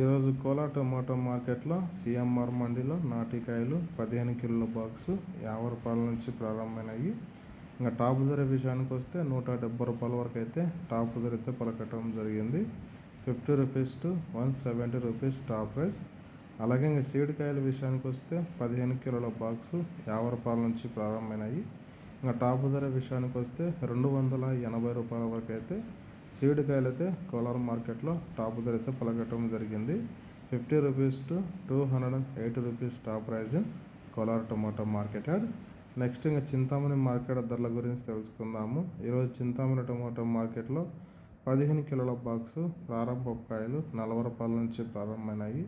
ఈరోజు కోలా టమాటో మార్కెట్లో సిఎంఆర్ మండీలో నాటికాయలు పదిహేను కిలోల బాక్సు యాభై రూపాయల నుంచి ప్రారంభమైనాయి. ఇంకా టాప్ ధర విషయానికి వస్తే నూట డెబ్బై రూపాయల వరకు అయితే టాప్ ధర అయితే పలకటం జరిగింది. Fifty rupees to one seventy rupees top price. అలాగే ఇంకా సీడికాయల విషయానికి వస్తే పదిహేను కిలోల బాక్సు యాభై రూపాయల నుంచి ప్రారంభమైనాయి. ఇంకా టాప్ ధర విషయానికి వస్తే రెండు వందల ఎనభై రూపాయల వరకు అయితే సీడ్ కాయలు అయితే కోలార్ మార్కెట్లో టాప్ ధర అయితే పలకటం జరిగింది. Fifty rupees to two hundred and eighty rupees top price Kolar tomato market yard. Next ఇంకా చింతామణి మార్కెట్ ధరల గురించి తెలుసుకుందాము. ఈరోజు చింతామణి టమాటో మార్కెట్లో పదిహేను కిలోల బాక్సు ప్రారంభ కాయలు నలభై రూపాయల నుంచి ప్రారంభమైనాయి.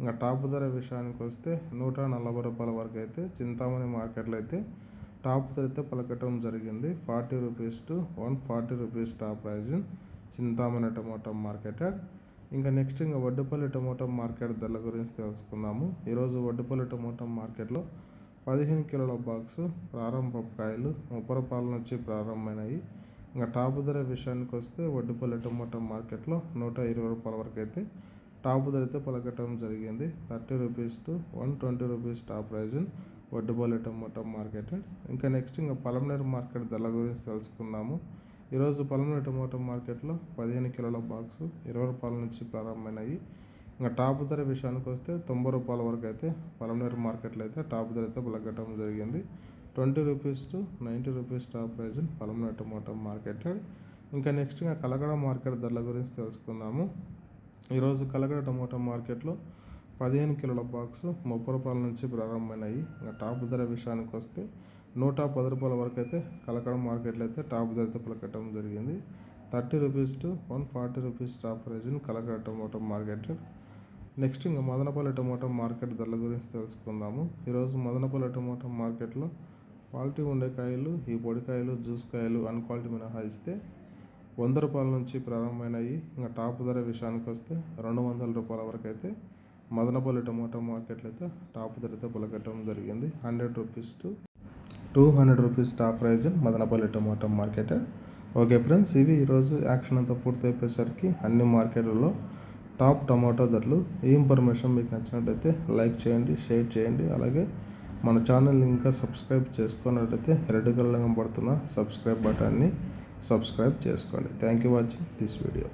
ఇంకా టాప్ ధర విషయానికి వస్తే నూట నలభై రూపాయల వరకు అయితే చింతామణి మార్కెట్లో అయితే టాప్ అయితే పలకటం జరిగింది. Forty rupees to one forty rupees top price Chintamani tomato market ఇంకా నెక్స్ట్ ఇంకా వడ్డుపల్లి టమోటా మార్కెట్ ధరల గురించి తెలుసుకుందాము. ఈరోజు వడ్డుపల్లి టమోటా మార్కెట్లో పదిహేను కిలోల బాక్స్ ప్రారంభ కాయలు ముప్పై రూపాయల నుంచి ప్రారంభమైనాయి. ఇంకా టాప్ ధర విషయానికి వస్తే వడ్డుపల్లి టమోటా మార్కెట్లో నూట ఇరవై రూపాయల వరకు అయితే టాప్ ధర అయితే పలకటం జరిగింది. Thirty rupees to one twenty rupees top price Vaddupalli tomato market ఇంకా నెక్స్ట్ ఇంకా పలమనేరు మార్కెట్ ధరల గురించి తెలుసుకుందాము. ఈరోజు పలమనేరు టమోటా మార్కెట్లో పదిహేను కిలోల బాక్సు ఇరవై రూపాయల నుంచి ప్రారంభమైనాయి ఇంకా టాప్ ధర విషయానికి వస్తే తొంభై రూపాయల వరకు అయితే పలమనేరు మార్కెట్లో అయితే టాప్ ధర అయితే పలకటం జరిగింది. Twenty rupees to ninety rupees top price Palamaner tomato market ఇంకా నెక్స్ట్ ఇంకా కలగడ మార్కెట్ ధరల గురించి తెలుసుకుందాము. ఈరోజు కలగడ టమోటా మార్కెట్లో పదిహేను కిలోల బాక్స్ ముప్పై రూపాయల నుంచి ప్రారంభమైనాయి ఇంకా టాప్ ధర విషయానికి వస్తే నూట పది రూపాయల వరకు అయితే కలకడ మార్కెట్లో అయితే టాప్ ధరతో పలకటం జరిగింది. Thirty rupees to one forty rupees top ప్రైజ్ని Kalakada tomato market. Next ఇంకా మదనపల్లి టమోటో మార్కెట్ ధరల గురించి తెలుసుకుందాము. ఈరోజు మదనపల్లి టమోటో మార్కెట్లో క్వాలిటీ ఉండే కాయలు ఈ పొడికాయలు జ్యూస్ కాయలు అన్క్వాలిటీ మినహాయిస్తే వంద రూపాయల నుంచి ప్రారంభమైనాయి. ఇంకా టాప్ ధర విషయానికి వస్తే రెండు వందల రూపాయల వరకు అయితే మదనపల్లి టమోటో మార్కెట్లో అయితే టాప్ ధరతో పలకటం జరిగింది. Hundred rupees to two hundred rupees top price Madanapalle tomato market. Okay friends ఇవి ఈరోజు యాక్షన్ అంతా పూర్తయిపోయేసరికి అన్ని మార్కెట్లలో టాప్ టమాటో ధరలు. ఈ ఇన్ఫర్మేషన్ మీకు నచ్చినట్టయితే లైక్ చేయండి షేర్ చేయండి. అలాగే మన ఛానల్ని ఇంకా సబ్స్క్రైబ్ చేసుకున్నట్టయితే రెడ్ కలర్ పడుతున్న సబ్స్క్రైబ్ బటన్ని సబ్స్క్రైబ్ చేసుకోండి. Thank you watching this video.